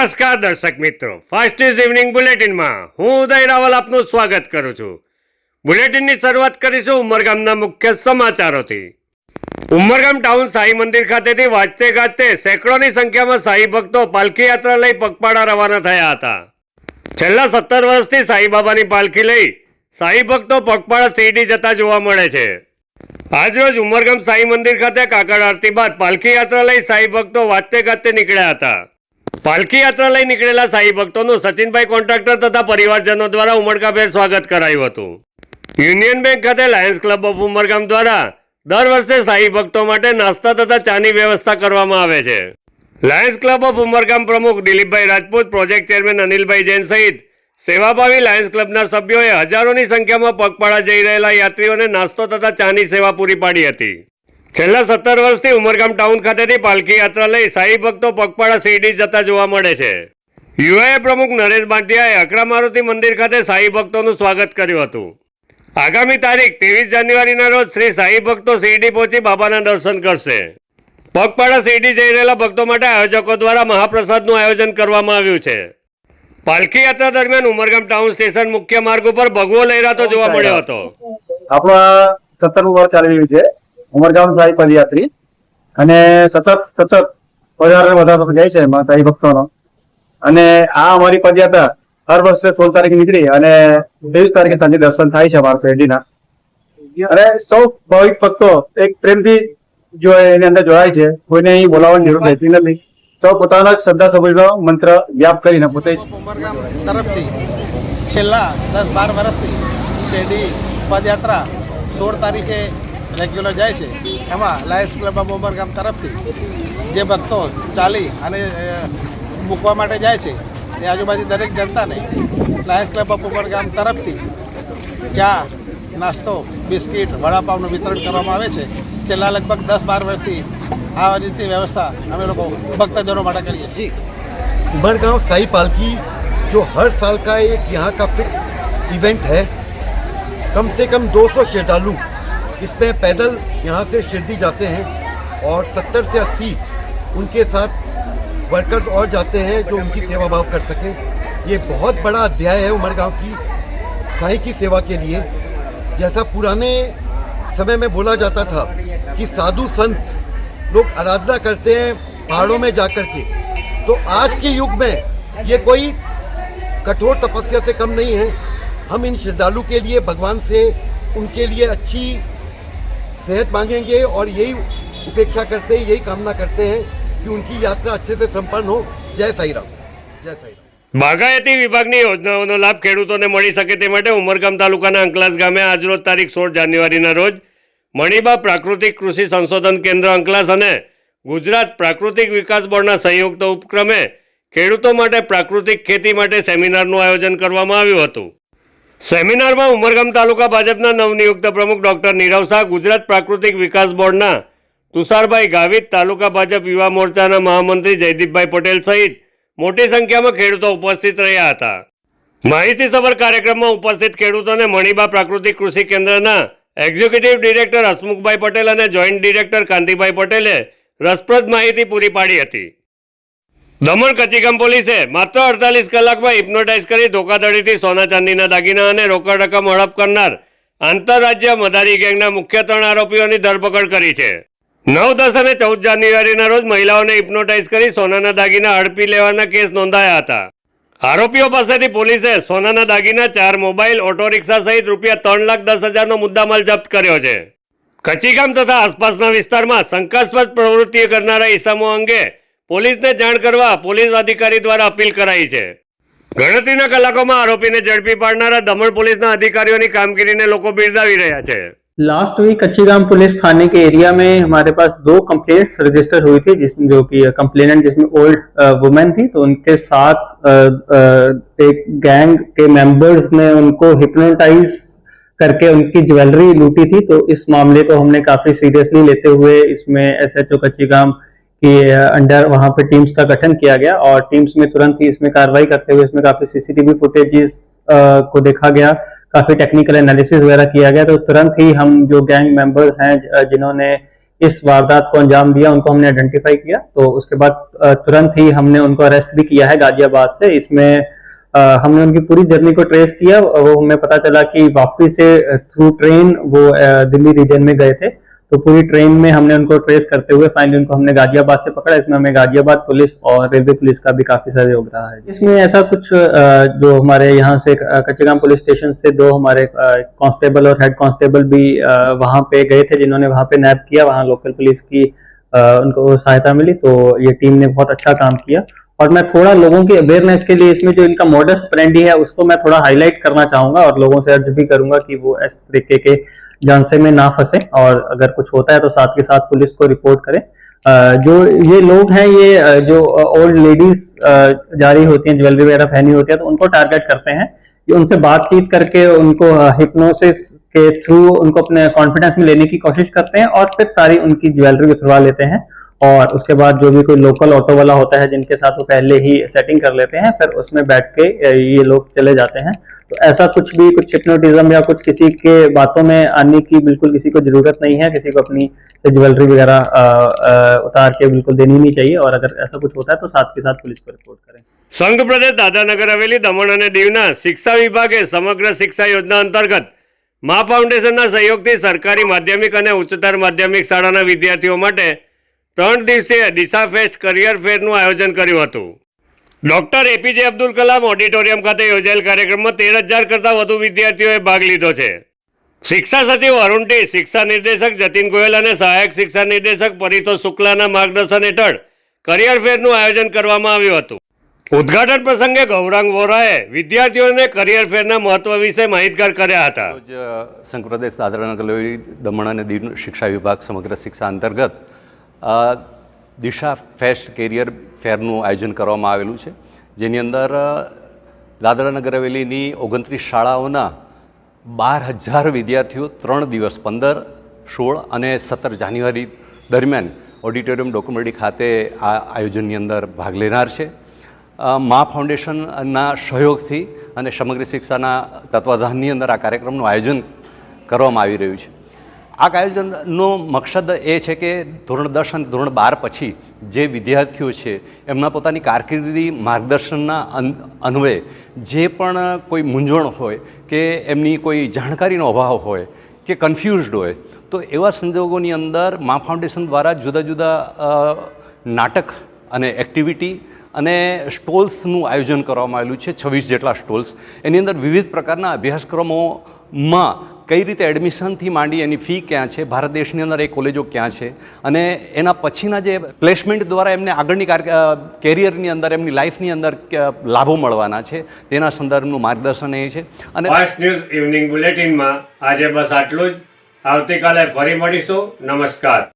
નમસ્કાર દર્શક મિત્રો. ફાસ્ટ ઇઝ ઇવનિંગ બુલેટિનમાં હું ઉદય રાવલ આપનું સ્વાગત કરું છું. બુલેટિનની શરૂઆત કરીશું ઉમરગામના મુખ્ય સમાચારોથી. ઉમરગામ ટાઉન સાઈ મંદિર ખાતેથી વાંચતે ગાજતે સેંકડોની સંખ્યામાં સાઈ ભક્તો પાલખી યાત્રા લઈ પગપાળા રવાના થયા હતા. છેલ્લા સત્તર વર્ષથી સાઈબાબાની પાલખી લઈ સાંઈ ભક્તો પગપાળા શિરડી જતા જોવા મળે છે. આજરોજ ઉમરગામ સાંઈ મંદિર ખાતે કાકડ આરતી બાદ પાલખી યાત્રા લઈ સાંઈ ભક્તો વાંચતે ગાજતે નીકળ્યા હતા. પાલખી યાત્રા લઈ નીકળેલા સાઈ ભક્તોનું સચિનભાઈ કોન્ટ્રાક્ટર તથા પરિવારજનો દ્વારા ઉમળકાભેર સ્વાગત કરાયું હતું. યુનિયન બેંક ખાતે લાયન્સ ક્લબ ઓફ ઉમરગામ દ્વારા દર વર્ષે સાઈ ભક્તો માટે નાસ્તા તથા ચાની વ્યવસ્થા કરવામાં આવે છે. લાયન્સ ક્લબ ઓફ ઉમરગામ પ્રમુખ દિલીપભાઈ રાજપૂત, પ્રોજેક્ટ ચેરમેન અનિલભાઈ જૈન સહિત સેવાભાવી લાયન્સ ક્લબના સભ્યોએ હજારોની સંખ્યામાં પગપાળા જઈ રહેલા યાત્રીઓને નાસ્તો તથા ચાની સેવા પૂરી પાડી હતી. છેલ્લા સત્તર વર્ષથી ઉમરગામ ટાઉન ખાતેથી પાલખી યાત્રા લઈ સાઈ ભક્તો પગપાળા શેરડી જતા જોવા મળે છે. યુવાએ પ્રમુખ નરેશ બાંટિયાએ અકરા મારુતિ મંદિર ખાતે સાઈ ભક્તોનું સ્વાગત કર્યું હતું. આગામી તારીખ ત્રેવીસ જાન્યુઆરીના રોજ શ્રી સાઈ ભક્તો શેરડી પહોંચી બાબાના દર્શન કરશે. પગપાળા શિરડી જઈ રહેલા ભક્તો માટે આયોજકો દ્વારા મહાપ્રસાદનું આયોજન કરવામાં આવ્યું છે. પાલખી યાત્રા દરમિયાન ઉમરગામ ટાઉન સ્ટેશન મુખ્ય માર્ગ ઉપર ભગવો લહેરાતો જોવા મળ્યો હતો. આપણા સત્તરમું વર્ષ ચાલી રહ્યું છે. ઉમરગામ સાઈ પદયાત્રી. અને સતત સતત વધારે વધારો જાય છે સાઈ ભક્તોનો. અને આ અમારી પદયાત્રા હર વર્ષે સોળ તારીખ નીકળી અને ત્રેવીસ તારીખે સાંજે દર્શન થાય છે અમારા શેરડીના. અને સૌ ભાવિક ભક્તો એક પ્રેમથી જો એની અંદર જોડાય છે, કોઈને અહીં બોલાવવાની જરૂર રહેતી નથી. સૌ પોતાના જ શ્રદ્ધા સબૂજનો મંત્ર વ્યાપ કરીને પોતે ઉમરગામ તરફથી છેલ્લા દસ બાર વર્ષથી શેરડી પદયાત્રા સોળ તારીખે રેગ્યુલર જાય છે એમાં લાયન્સ ક્લબ ઓફ ઉમરગામ તરફથી જે ભક્તો ચાલી અને અ, મૂકવા માટે જાય છે એ આજુબાજુ દરેક જનતાને લાયન્સ ક્લબ ઓફ ઉમરગામ તરફથી ચા નાસ્તો બિસ્કિટ વડાપાવનું વિતરણ કરવામાં આવે છે છેલ્લા લગભગ દસ બાર વર્ષથી આ રીતે વ્યવસ્થા અમે લોકો ભક્તજનો માટે કરીએ છીએ उमरगांव साई पालकी जो हर साल का एक यहाँ का फिक्स इवेंट है कम से कम 200 श्रद्धालु इसमें पैदल यहाँ से शिरडी जाते हैं और 70 से 80 उनके साथ वर्कर्स और जाते हैं जो उनकी सेवा भाव कर सकें। ये बहुत बड़ा अध्याय है उमरगांव की साई की सेवा के लिए। जैसा पुराने समय में बोला जाता था कि साधु संत लोग आराधना करते हैं पहाड़ों में जाकर के। तो आज के युग में ये कोई कठोर तपस्या से कम नहीं है। हम इन श्रद्धालु के लिए, भगवान से उनके लिए अच्छी सेहत मांगेंगे और यही उपेक्षा करते हैं यही कामना करते हैं कि उनकी यात्रा अच्छे से संपन्न हो जय साई राम जय साई राम બાગાયતી વિભાગની યોજનાઓનો લાભ ખેડૂતોને મળી શકે તે માટે ઉમરગામ તાલુકાના અંકલાસ ગામે આજરોજ તારીખ સોળ જાન્યુઆરીના રોજ મણિબા પ્રાકૃતિક કૃષિ સંશોધન કેન્દ્ર અંકલાસ અને ગુજરાત પ્રાકૃતિક વિકાસ બોર્ડના સંયુક્ત ઉપક્રમે ખેડૂતો માટે પ્રાકૃતિક ખેતી માટે સેમિનારનું આયોજન કરવામાં આવ્યું હતું સેમિનારમાં ઉમરગામ તાલુકા ભાજપના નવનિયુક્ત પ્રમુખ ડોક્ટર નીરવ શાહ, ગુજરાત પ્રાકૃતિક વિકાસ બોર્ડના તુષારભાઈ ગાવિત, તાલુકા ભાજપ યુવા મોરચાના મહામંત્રી જયદીપભાઈ પટેલ સહિત મોટી સંખ્યામાં ખેડૂતો ઉપસ્થિત રહ્યા હતા. માહિતીસભર કાર્યક્રમમાં ઉપસ્થિત ખેડૂતોને મણિબા પ્રાકૃતિક કૃષિ કેન્દ્રના એક્ઝિક્યુટિવ ડિરેક્ટર હસમુખભાઈ પટેલ અને જોઈન્ટ ડિરેક્ટર કાંતિભાઈ પટેલે રસપ્રદ માહિતી પૂરી પાડી હતી. દમણ કચીગમ પોલીસે માત્ર અડતાલીસ કલાકમાં હિપ્નોટાઇઝ કરી ધોકાધડીથી સોના ચાંદીના દાગીના અને રોકડ રકમ હડપ કરનાર આંતરરાજ્ય મદારી ગેંગના મુખ્ય ત્રણ આરોપીઓની ધરપકડ કરી છે. નવ, દસ અને ચૌદ જાન્યુઆરીના રોજ મહિલાઓને હિપ્નોટાઇઝ કરી સોનાના દાગીના હડપી લેવાના કેસ નોંધાયા હતા. આરોપીઓ પાસેથી પોલીસે સોનાના દાગીના, ચાર મોબાઈલ ઓટો રિક્ષા સહિત રૂપિયા ત્રણ લાખ દસ હજારનો મુદ્દામાલ જપ્ત કર્યો છે. કચીગામ તથા આસપાસના વિસ્તારમાં શંકાસ્પદ પ્રવૃત્તિ કરનારા ઇસમો અંગે પોલીસને જાણ કરવા પોલીસ અધિકારી દ્વારા અપીલ કરાઈ છે ગણતરીના કલાકોમાં આરોપીને ઝડપી પાડનારા દમણ પોલીસના અધિકારીઓની કામગીરીને લોકો બિરદાવી રહ્યા છે लास्ट वीक अच्छी गांव पुलिस थाने के एरिया में हमारे पास दो कंप्लेंट्स रजिस्टर हुई थी जिसमें जो कि कंप्लेनेंट जिसमें ओल्ड वुमेन थी तो उनके साथ आ, आ, एक गैंग के मेंबर्स ने उनको हिप्नोटाइज करके उनकी ज्वेलरी लूटी थी तो इस मामले को हमने काफी सीरियसली लेते हुए इसमें एस एच ओ कच्ची गांव के अंडर वहाँ पे टीम्स का गठन किया गया और टीम्स में तुरंत ही इसमें कार्रवाई करते हुए इसमें काफ़ी सीसीटीवी फुटेजेस को देखा गया, काफ़ी टेक्निकल एनालिसिस वगैरह किया गया तो तुरंत ही हम जो गैंग मेंबर्स हैं जिन्होंने इस वारदात को अंजाम दिया, उनको हमने आइडेंटिफाई किया तो उसके बाद तुरंत ही हमने उनको अरेस्ट भी किया है गाजियाबाद से। इसमें हमने उनकी पूरी जर्नी को ट्रेस किया, वो हमें पता चला कि वापस से थ्रू ट्रेन वो दिल्ली रीजन में गए थे। तो पूरी ट्रेन में हमने उनको ट्रेस करते हुए फाइनली उनको हमने गाजियाबाद से पकड़ा। इसमें हमें गाजियाबाद पुलिस और रेलवे पुलिस का भी काफ़ी सहयोग रहा है। इसमें ऐसा कुछ जो हमारे यहाँ से कच्चेगाम पुलिस स्टेशन से दो हमारे कांस्टेबल और हेड कांस्टेबल भी वहाँ पे गए थे, जिन्होंने वहाँ पे नैप किया। वहाँ लोकल पुलिस की उनको सहायता मिली। तो ये टीम ने बहुत अच्छा काम किया। और मैं थोड़ा लोगों की अवेयरनेस के लिए इसमें जो इनका मॉडस फ्रेंडी है, उसको मैं थोड़ा हाईलाइट करना चाहूँगा और लोगों से अर्ज़ भी करूँगा कि वो इस तरीके के झांसे में ना फंसे और अगर कुछ होता है तो साथ के साथ पुलिस को रिपोर्ट करें। जो ये लोग हैं, ये जो ओल्ड लेडीज़ जारी होती हैं, ज्वेलरी वगैरह पहनी होती है तो उनको टारगेट करते हैं। ये उनसे बातचीत करके उनको हिप्नोसिस के थ्रू उनको अपने कॉन्फिडेंस में लेने की कोशिश करते हैं और फिर सारी उनकी ज्वेलरी उतरवा लेते हैं। और उसके बाद जो भी कोई लोकल ऑटो वाला होता है जिनके साथ वो पहले ही सेटिंग कर लेते हैं फिर उसमें बैठ के अ, ये लोग चले जाते हैं तो ऐसा कुछ भी कुछ हिप्नोटिज्म या कुछ किसी के बातों में आने की बिल्कुल किसी को जरूरत नहीं है किसी को अपनी ज्वेलरी वगैरह अ, अ, उतार के बिल्कुल देनी नहीं चाहिए और अगर ऐसा कुछ होता है तो साथ के साथ पुलिस को रिपोर्ट करें સંઘ પ્રદેશ દાદાનગર હવેલી દમણ અને દીવના શિક્ષા વિભાગે સમગ્ર શિક્ષા યોજના અંતર્ગત મા ફાઉન્ડેશનના સહયોગથી સરકારી માધ્યમિક અને ઉચ્ચતર માધ્યમિક શાળાના વિદ્યાર્થીઓ માટે ત્રણ દિવસે દિશા ફેસ્ટ કરિયર ફેરનું આયોજન કર્યું હતું. Doctor APJ Abdul Kalam auditorium ખાતે યોજાયેલ કાર્યક્રમમાં તેર હજાર કરતાં વધુ વિદ્યાર્થીઓએ ભાગ લીધો છે. શિક્ષા સચિવ અરુણ ટી, શિક્ષા નિર્દેશક જતીન ગોયલ અને સહાયક શિક્ષા નિર્દેશક પરિતોષ શુક્લાના માર્ગદર્શન હેઠળ કરિયર ફેરનું આયોજન કરવામાં આવ્યું હતું. ઉદ્ઘાટન પ્રસંગે ગૌરાંગ વોરાએ વિદ્યાર્થીઓને કરિયર ફેરના મહત્વ વિશે માહિતગાર કર્યા હતા. સંઘ પ્રદેશ દાદરાનગર દમણ અને દીવ શિક્ષા વિભાગ સમગ્ર શિક્ષા અંતર્ગત દિશા ફેસ્ટ કેરિયર ફેરનું આયોજન કરવામાં આવેલું છે, જેની અંદર દાદરા દાદરાનગર હવેલીની ઓગણત્રીસ શાળાઓના બાર હજાર વિદ્યાર્થીઓ ત્રણ દિવસ પંદર, સોળ અને સત્તર જાન્યુઆરી દરમિયાન ઓડિટોરિયમ ડોક્યુમેન્ટરી ખાતે આ આયોજનની અંદર ભાગ લેનાર છે. મા ફાઉન્ડેશનના સહયોગથી અને સમગ્ર શિક્ષાના તત્વાધાનની અંદર આ કાર્યક્રમનું આયોજન કરવામાં આવી રહ્યું છે. આ આયોજનનો મકસદ એ છે કે ધોરણ દસ અને ધોરણ બાર પછી જે વિદ્યાર્થીઓ છે, એમના પોતાની કારકિર્દી માર્ગદર્શનના અન- અન્વયે જે પણ કોઈ મૂંઝવણ હોય કે એમની કોઈ જાણકારીનો અભાવ હોય કે કન્ફ્યુઝડ હોય, તો એવા સંજોગોની અંદર મા ફાઉન્ડેશન દ્વારા જુદા જુદા નાટક અને એક્ટિવિટી અને સ્ટોલ્સનું આયોજન કરવામાં આવેલું છે, છવ્વીસ જેટલા સ્ટોલ્સ. એની અંદર વિવિધ પ્રકારના અભ્યાસક્રમોમાં કઈ રીતે એડમિશનથી માંડી એની ફી ક્યાં છે? ભારત દેશની અંદર એ કોલેજો ક્યાં છે? અને એના પછીના જે પ્લેસમેન્ટ દ્વારા એમને આગળની કાર કેરિયરની અંદર, એમની લાઈફની અંદર લાભો મળવાના છે. તેના સંદર્ભનું માર્ગદર્શન એ છે. અને ફાસ્ટ ન્યૂઝ ઇવનિંગ બુલેટિનમાં આજે બસ આટલું જ. આવતીકાલે ફરી મળીશું. નમસ્કાર.